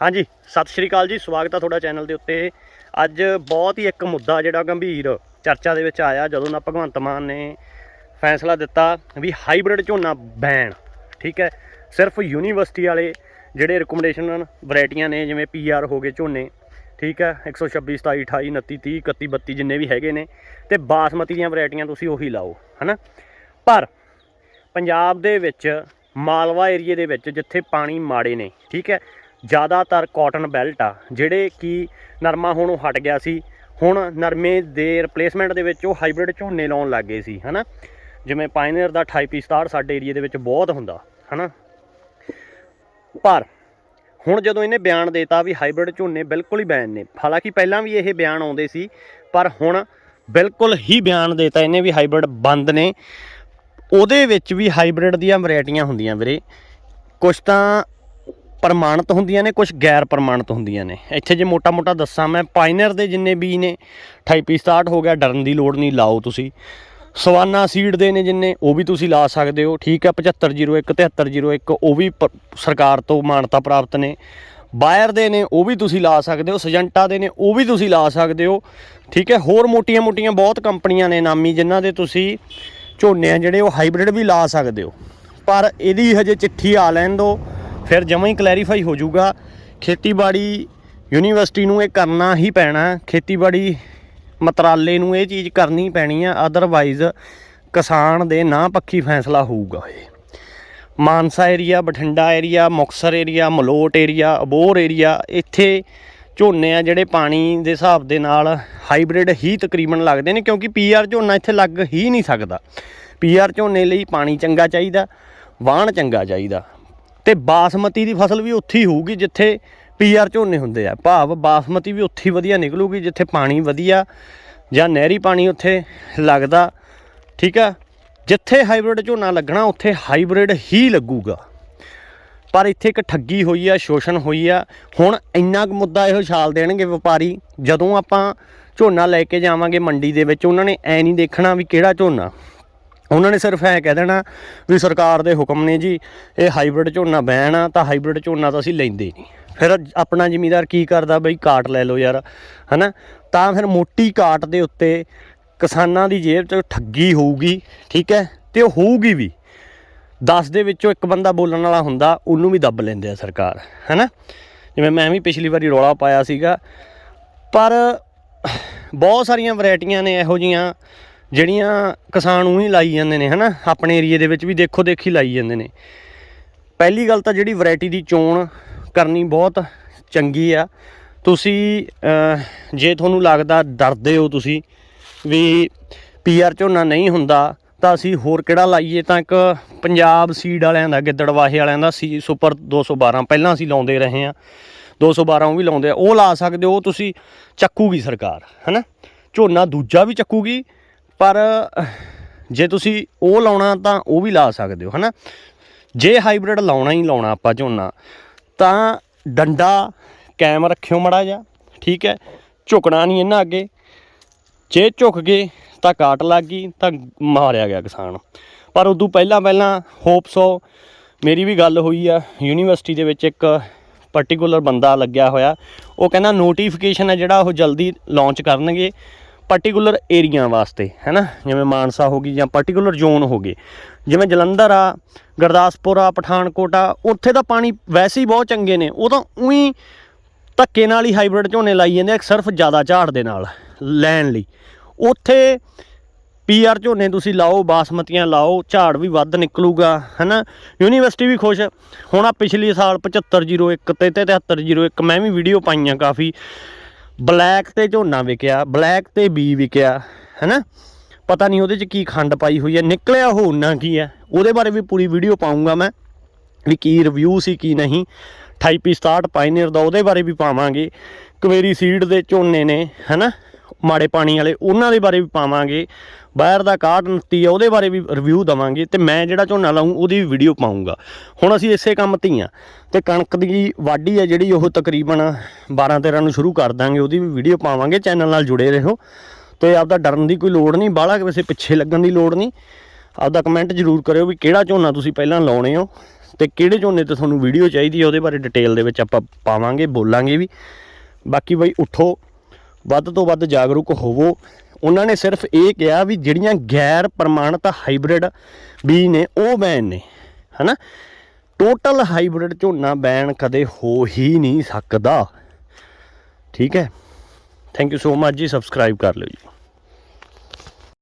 ਹਾਂਜੀ, ਸਤਿ ਸ਼੍ਰੀ ਅਕਾਲ ਜੀ, ਸਵਾਗਤ ਆ ਤੁਹਾਡਾ ਚੈਨਲ ਦੇ ਉੱਤੇ। ਅੱਜ ਬਹੁਤ ਹੀ ਇੱਕ ਮੁੱਦਾ ਜਿਹੜਾ ਗੰਭੀਰ ਚਰਚਾ ਦੇ ਵਿੱਚ ਆਇਆ, ਜਦੋਂ ਨਾ ਭਗਵੰਤ ਮਾਨ ਨੇ ਫੈਸਲਾ ਦਿੱਤਾ ਵੀ ਹਾਈਬ੍ਰਿਡ ਝੋਨਾ ਬੈਨ ਠੀਕ ਹੈ? ਸਿਰਫ ਯੂਨੀਵਰਸਿਟੀ ਵਾਲੇ ਜਿਹੜੇ ਰਿਕਮੈਂਡੇਸ਼ਨ ਵੈਰਾਈਟੀਆਂ ਨੇ, ਜਿਵੇਂ ਪੀਆਰ ਹੋ ਗਏ ਝੋਨੇ, ਠੀਕ ਹੈ? 126 27 28 29 30 31 32 ਜਿੰਨੇ ਵੀ ਹੈਗੇ ਨੇ, ਤੇ ਬਾਸਮਤੀ ਦੀਆਂ ਵੈਰਾਈਟੀਆਂ ਤੁਸੀਂ ਉਹੀ ਲਾਓ, ਹਨਾ? ਪਰ ਪੰਜਾਬ ਦੇ ਵਿੱਚ ਮਾਲਵਾ ਏਰੀਏ ਦੇ ਵਿੱਚ ਜਿੱਥੇ ਪਾਣੀ ਮਾੜੇ ਨੇ, ਠੀਕ ਹੈ? ਜ਼ਿਆਦਾਤਰ ਕਾਟਨ ਬੈਲਟ ਆ, ਜਿਹੜੇ ਕਿ ਨਰਮਾ ਹੁਣ ਹਟ ਗਿਆ ਸੀ। ਹੁਣ ਨਰਮੇ ਦੇ ਰਿਪਲੇਸਮੈਂਟ ਦੇ ਵਿੱਚ ਉਹ ਹਾਈਬ੍ਰਿਡ ਝੋਨੇ ਲਾਉਣ ਲੱਗ ਗਏ ਸੀ, ਹਨਾ? ਜਿਵੇਂ ਪਾਇਨੀਅਰ ਦਾ 28 67 ਸਾਡੇ ਏਰੀਏ ਦੇ ਵਿੱਚ ਬਹੁਤ ਹੁੰਦਾ, ਹਨਾ? ਪਰ ਹੁਣ ਜਦੋਂ ਇਹਨੇ ਬਿਆਨ ਦੇਤਾ ਵੀ ਹਾਈਬ੍ਰਿਡ ਝੋਨੇ ਬਿਲਕੁਲ ਹੀ ਬੈਨ ਨੇ, ਹਾਲਾਂਕਿ ਪਹਿਲਾਂ ਵੀ ਇਹ ਬਿਆਨ ਆਉਂਦੇ ਸੀ, ਪਰ ਹੁਣ ਬਿਲਕੁਲ ਹੀ ਬਿਆਨ ਦੇਤਾ ਇਹਨੇ ਵੀ ਹਾਈਬ੍ਰਿਡ ਬੰਦ ਨੇ। ਉਹਦੇ ਵਿੱਚ ਵੀ ਹਾਈਬ੍ਰਿਡ ਦੀਆਂ ਵੈਰਾਈਟੀਆਂ ਹੁੰਦੀਆਂ ਵੀਰੇ। ਕੁਝ ਤਾਂ ਪ੍ਰਮਾਣਿਤ ਹੁੰਦੀਆਂ ਨੇ ਕੁਝ ਗੈਰ ਪ੍ਰਮਾਣਿਤ ਹੁੰਦੀਆਂ ਨੇ। ਇੱਥੇ ਜੇ ਮੋਟਾ-ਮੋਟਾ ਦੱਸਾਂ ਮੈਂ ਪਾਇਨਰ ਦੇ ਜਿੰਨੇ ਬੀ ਨੇ 28 ਸਟਾਰਟ ਹੋ ਗਿਆ, ਡਰਨ ਦੀ ਲੋੜ ਨਹੀਂ, ਲਾਓ ਤੁਸੀਂ। ਸਵਾਨਾ ਸੀਡ ਦੇ ਨੇ ਜਿੰਨੇ, ਉਹ ਵੀ ਤੁਸੀਂ ਲਾ ਸਕਦੇ ਹੋ, ਠੀਕ ਹੈ 7501 7301 ਉਹ ਵੀ ਪ- ਸਰਕਾਰ ਤੋਂ ਮਾਨਤਾ ਪ੍ਰਾਪਤ ਨੇ। ਬਾਇਰ ਦੇ ਨੇ, ਉਹ ਵੀ ਤੁਸੀਂ ਲਾ ਸਕਦੇ ਹੋ, ਸਜੰਟਾ ਦੇ ਨੇ, ਉਹ ਵੀ ਤੁਸੀਂ ਲਾ ਸਕਦੇ ਹੋ, ਠੀਕ ਹੈ। ਹੋਰ ਮੋਟੀਆਂ-ਮੋਟੀਆਂ ਬਹੁਤ ਕੰਪਨੀਆਂ ਨੇ ਨਾਮੀ, ਜਿਨ੍ਹਾਂ ਦੇ ਤੁਸੀਂ ਝੋਨੇ ਆ ਜਿਹੜੇ, ਉਹ ਹਾਈਬ੍ਰਿਡ ਵੀ ਲਾ ਸਕਦੇ ਹੋ। ਪਰ ਇਹਦੀ ਹਜੇ ਚਿੱਠੀ ਆ ਲੈਣ ਦਿਓ ਫਿਰ ਜਮਾਂ ਹੀ ਕਲੈਰੀਫਾਈ ਹੋ ਜਾਊਗਾ, ਖੇਤੀਬਾੜੀ ਯੂਨੀਵਰਸਿਟੀ ਨੂੰ ਇਹ ਕਰਨਾ ਹੀ ਪੈਣਾ, ਖੇਤੀਬਾੜੀ ਮਤਰਾਲੇ ਨੂੰ ਇਹ ਚੀਜ਼ ਕਰਨੀ ਪੈਣੀ ਆ ਅਦਰਵਾਈਜ਼ ਕਿਸਾਨ ਦੇ ਨਾ ਪੱਖੀ ਫੈਸਲਾ ਹੋਊਗਾ ਇਹ। Mansa area Bathinda area Muktsar area Malout area Abohar area ਇੱਥੇ ਝੋਨੇ ਆ ਜਿਹੜੇ ਪਾਣੀ ਦੇ ਹਿਸਾਬ ਦੇ ਨਾਲ ਹਾਈਬ੍ਰਿਡ ਹੀ ਤਕਰੀਬਨ ਲੱਗਦੇ ਨੇ, ਕਿਉਂਕਿ ਪੀਆਰ ਝੋਨਾ ਇੱਥੇ ਲੱਗ ਹੀ ਨਹੀਂ ਸਕਦਾ। ਪੀਆਰ ਝੋਨੇ ਲਈ ਪਾਣੀ ਚੰਗਾ ਚਾਹੀਦਾ, ਵਾਹਣ ਚੰਗਾ ਚਾਹੀਦਾ। ਤੇ ਬਾਸਮਤੀ ਦੀ ਫਸਲ ਵੀ ਉੱਥੇ ਹੀ ਹੋਊਗੀ ਜਿੱਥੇ ਪੀਆਰ ਝੋਨੇ ਹੁੰਦੇ ਆ। ਭਾਵ ਬਾਸਮਤੀ ਵੀ ਉੱਥੇ ਵਧੀਆ ਨਿਕਲੂਗੀ, ਜਿੱਥੇ ਪਾਣੀ ਵਧੀਆ ਜਾਂ ਨਹਿਰੀ ਪਾਣੀ ਉੱਥੇ ਲੱਗਦਾ, ਠੀਕ ਆ? ਜਿੱਥੇ ਹਾਈਬ੍ਰਿਡ ਝੋਨਾ ਲੱਗਣਾ, ਉੱਥੇ ਹਾਈਬ੍ਰਿਡ ਹੀ ਲੱਗੂਗਾ। ਪਰ ਇੱਥੇ ਇੱਕ ਠੱਗੀ ਹੋਈ ਆ, ਸ਼ੋਸ਼ਣ ਹੋਈ ਆ। ਹੁਣ ਇੰਨਾ ਕੁ ਮੁੱਦਾ ਇਹੋ ਛਾਲ ਦੇਣਗੇ ਵਪਾਰੀ, ਜਦੋਂ ਆਪਾਂ ਝੋਨਾ ਲੈ ਕੇ ਜਾਵਾਂਗੇ ਮੰਡੀ ਦੇ ਵਿੱਚ, ਉਹਨਾਂ ਨੇ ਐ ਨਹੀਂ ਦੇਖਣਾ ਵੀ ਕਿਹੜਾ ਝੋਨਾ। ਉਹਨਾਂ ਨੇ ਸਿਰਫ ਐ ਕਹਿ ਦੇਣਾ ਵੀ ਸਰਕਾਰ ਦੇ ਹੁਕਮ ਨੇ ਜੀ, ਇਹ ਹਾਈਬ੍ਰਿਡ ਝੋਨਾ ਬੈਨ ਆ, ਤਾਂ ਹਾਈਬ੍ਰਿਡ ਝੋਨਾ ਤਾਂ ਅਸੀਂ ਲੈਂਦੇ ਨਹੀਂ। ਫਿਰ ਆਪਣਾ ਜ਼ਿਮੀਦਾਰ ਕੀ ਕਰਦਾ ਬਈ, ਕਾਟ ਲੈ ਲਓ ਯਾਰ, ਹਨਾ? ਤਾਂ ਫਿਰ ਮੋਟੀ ਕਾਟ ਦੇ ਉੱਤੇ ਕਿਸਾਨਾਂ ਦੀ ਜੇਬ 'ਚ ਠੱਗੀ ਹੋਊਗੀ, ਠੀਕ ਹੈ? ਤੇ ਉਹ ਹੋਊਗੀ ਵੀ। 10 ਦੇ ਵਿੱਚੋਂ ਇੱਕ ਬੰਦਾ ਬੋਲਣ ਵਾਲਾ ਹੁੰਦਾ, ਉਹਨੂੰ ਵੀ ਦੱਬ ਲੈਂਦੇ ਆ ਸਰਕਾਰ, ਹੈਨਾ? ਜਿਵੇਂ ਮੈਂ ਵੀ ਪਿਛਲੀ ਵਾਰੀ ਰੌਲਾ ਪਾਇਆ ਸੀਗਾ, ਪਰ ਬਹੁਤ ਸਾਰੀਆਂ ਵੈਰਾਈਟੀਆਂ ਨੇ ਇਹੋ ਜੀਆਂ ਜਿਹੜੀਆਂ ਕਿਸਾਨ ਉਹੀ ਲਾਈ ਜਾਂਦੇ ਨੇ, ਹਨਾ? ਆਪਣੇ ਏਰੀਏ ਦੇ ਵਿੱਚ ਵੀ ਦੇਖੋ ਦੇਖੀ ਲਾਈ ਜਾਂਦੇ ਨੇ। ਪਹਿਲੀ ਗੱਲ ਤਾਂ ਜਿਹੜੀ ਵੈਰਾਈਟੀ ਦੀ ਚੋਣ ਕਰਨੀ ਬਹੁਤ ਚੰਗੀ ਆ। ਤੁਸੀਂ ਜੇ ਤੁਹਾਨੂੰ ਲੱਗਦਾ ਡਰਦੇ ਹੋ ਤੁਸੀਂ ਵੀ ਪੀਆਰ ਝੋਨਾ ਨਹੀਂ ਹੁੰਦਾ, ਤਾਂ ਅਸੀਂ ਹੋਰ ਕਿਹੜਾ ਲਾਈਏ? ਤਾਂ ਇੱਕ ਪੰਜਾਬ ਸੀਡ ਵਾਲਿਆਂ ਦਾ, ਗਿੱਦੜਵਾਹੇ ਵਾਲਿਆਂ ਦਾ ਸੀ ਸੁਪਰ 212 ਪਹਿਲਾਂ ਅਸੀਂ ਲਾਉਂਦੇ ਰਹੇ ਆ 212 ਉਹ ਵੀ ਲਾਉਂਦੇ ਆ। ਉਹ ਲਾ ਸਕਦੇ ਹੋ ਉਹ ਤੁਸੀਂ ਚੱਕੂਗੀ ਸਰਕਾਰ, ਹੈਨਾ? ਝੋਨਾ ਦੂਜਾ ਵੀ ਚੱਕੂਗੀ ਪਰ ਜੇ ਤੁਸੀਂ ਉਹ ਲਾਉਣਾ ਤਾਂ ਉਹ ਵੀ ਲਾ ਸਕਦੇ ਹੋ, ਹਨਾ? ਜੇ ਹਾਈਬ੍ਰਿਡ ਲਾਉਣਾ ਹੀ ਲਾਉਣਾ ਆਪਾਂ ਝੋਨਾ, ਤਾਂ ਡੰਡਾ ਕੈਮ ਰੱਖਿਓ ਮੜਾ ਜਾ ਠੀਕ ਹੈ? ਝੁਕਣਾ ਨਹੀਂ ਇਹਨਾਂ ਅੱਗੇ। ਜੇ ਝੁਕ ਗਏ ਤਾਂ ਕਾਟ ਲੱਗ ਗਈ, ਤਾਂ ਮਾਰਿਆ ਗਿਆ ਕਿਸਾਨ। ਪਰ ਉਦੋਂ ਪਹਿਲਾਂ ਪਹਿਲਾਂ ਹੋਪ ਸੋ, ਮੇਰੀ ਵੀ ਗੱਲ ਹੋਈ ਆ, ਯੂਨੀਵਰਸਿਟੀ ਦੇ ਵਿੱਚ ਇੱਕ ਪਾਰਟਿਕੂਲਰ ਬੰਦਾ ਲੱਗਿਆ ਹੋਇਆ, ਉਹ ਕਹਿੰਦਾ ਨੋਟੀਫਿਕੇਸ਼ਨ ਹੈ ਜਿਹੜਾ ਉਹ ਜਲਦੀ ਲਾਂਚ ਕਰਨਗੇ। ਪਾਰਟਿਕੂਲਰ ਏਰੀਆ ਵਾਸਤੇ, ਹੈਨਾ? ਜਿਵੇਂ ਮਾਨਸਾ ਹੋ ਗਈ ਜਾਂ ਪਾਰਟਿਕੂਲਰ ਜ਼ੋਨ ਹੋ ਗਏ। ਜਿਵੇਂ ਜਲੰਧਰ ਆ, ਗੁਰਦਾਸਪੁਰ ਆ, ਪਠਾਨਕੋਟ ਆ, ਉੱਥੇ ਤਾਂ ਪਾਣੀ ਵੈਸੇ ਹੀ ਬਹੁਤ ਚੰਗੇ ਨੇ। ਉਹ ਤਾਂ ਉਹੀ ਧੱਕੇ ਨਾਲ ਹੀ ਹਾਈਬ੍ਰਿਡ ਝੋਨੇ ਲਾਈ ਜਾਂਦੇ ਆ, ਸਿਰਫ ਜ਼ਿਆਦਾ ਝਾੜ ਦੇ ਨਾਲ, ਲੈਣ ਲਈ। ਉੱਥੇ ਪੀਆਰ ਝੋਨੇ ਤੁਸੀਂ ਲਾਓ, ਬਾਸਮਤੀਆਂ ਲਾਓ, ਝਾੜ ਵੀ ਵੱਧ ਨਿਕਲੂਗਾ, ਹੈਨਾ? ਯੂਨੀਵਰਸਿਟੀ ਵੀ ਖੁਸ਼। ਹੁਣ ਆ ਪਿਛਲੇ ਸਾਲ 7501 ਤੇ 7301 ਮੈਂ ਵੀ ਵੀਡੀਓ ਪਾਈਆਂ ਕਾਫੀ। ਬਲੈਕ ਤੇ ਝੋਨਾ ਵਿਕਿਆ, ਬਲੈਕ ਤੇ ਬੀ ਵਿਕਿਆ, ਹੈਨਾ? ਪਤਾ ਨਹੀਂ ਉਹਦੇ ਚ ਕੀ ਖੰਡ ਪਾਈ ਹੋਈ ਹੈ, ਨਿਕਲਿਆ ਉਹ ਨਾ ਕੀ ਹੈ? ਉਹਦੇ ਬਾਰੇ ਵੀ ਪੂਰੀ ਵੀਡੀਓ ਪਾਉਂਗਾ ਮੈਂ, ਵੀ ਕੀ ਰਿਵਿਊ ਸੀ, ਕੀ ਨਹੀਂ। 28 ਸਟਾਰਟ ਪਾਇਨੀਅਰ ਦਾ ਉਹਦੇ ਬਾਰੇ ਵੀ ਪਾਵਾਂਗੇ। ਕਵੇਰੀ ਸੀਡ ਦੇ ਝੋਨੇ ਨੇ, ਹੈਨਾ? ਮਾੜੇ ਪਾਣੀ ਵਾਲੇ, ਉਹਨਾਂ ਦੇ ਬਾਰੇ ਵੀ ਪਾਵਾਂਗੇ। ਬਾਹਰ ਦਾ ਕਾਰਡ 29 ਆ, ਉਹਦੇ ਬਾਰੇ ਵੀ ਰਿਵਿਊ ਦਵਾਂਗੇ ਤੇ ਮੈਂ ਜਿਹੜਾ ਝੋਨਾ ਲਾਉਂ ਉਹਦੀ ਵੀ ਵੀਡੀਓ ਪਾਉਂਗਾ ਹੁਣ ਅਸੀਂ ਇਸੇ ਕੰਮ ਧੀਆਂ ਤੇ ਕਣਕ ਦੀ ਵਾਢੀ ਆ ਜਿਹੜੀ ਉਹ ਤਕਰੀਬਨ 12 13 ਨੂੰ ਸ਼ੁਰੂ ਕਰ ਦਾਂਗੇ, ਉਹਦੀ ਵੀ ਵੀਡੀਓ ਪਾਵਾਂਗੇ ਚੈਨਲ ਨਾਲ ਜੁੜੇ ਰਹੋ। ਤੇ ਆਪਦਾ ਡਰਨ ਦੀ ਕੋਈ ਲੋੜ ਨਹੀਂ, ਬਾਹਲਾ ਕਿਸੇ ਪਿੱਛੇ ਲੱਗਣ ਦੀ ਲੋੜ ਨਹੀਂ। ਆਪਦਾ ਕਮੈਂਟ ਜ਼ਰੂਰ ਕਰਿਓ ਵੀ ਕਿਹੜਾ ਝੋਨਾ ਤੁਸੀਂ ਪਹਿਲਾਂ ਲਾਉਣੇ ਹੋ ਤੇ ਕਿਹੜੇ ਝੋਨੇ ਤੇ ਤੁਹਾਨੂੰ ਵੀਡੀਓ ਚਾਹੀਦੀ ਹੈ ਉਹਦੇ ਬਾਰੇ ਡਿਟੇਲ ਦੇ ਵਿੱਚ ਆਪਾਂ ਪਾਵਾਂਗੇ, ਬੋਲਾਂਗੇ ਵੀ। ਬਾਕੀ ਬਈ, ਉਠੋ। ਵੱਧ ਤੋਂ ਵੱਧ ਜਾਗਰੂਕ ਹੋਵੋ। ਉਹਨਾਂ ਨੇ ਸਿਰਫ ਇਹ ਕਿਹਾ ਵੀ ਜਿਹੜੀਆਂ ਗੈਰ ਪ੍ਰਮਾਣਿਤ ਹਾਈਬ੍ਰਿਡ ਬੀ ਨੇ, ਉਹ ਬੈਨ ਨੇ, ਹਨਾ? ਟੋਟਲ ਹਾਈਬ੍ਰਿਡ ਝੋਨਾ ਬੈਨ ਕਦੇ ਹੋ ਹੀ ਨਹੀਂ ਸਕਦਾ। ਠੀਕ ਹੈ? Thank you so much ji subscribe ਕਰ ਲਿਓ ਜੀ।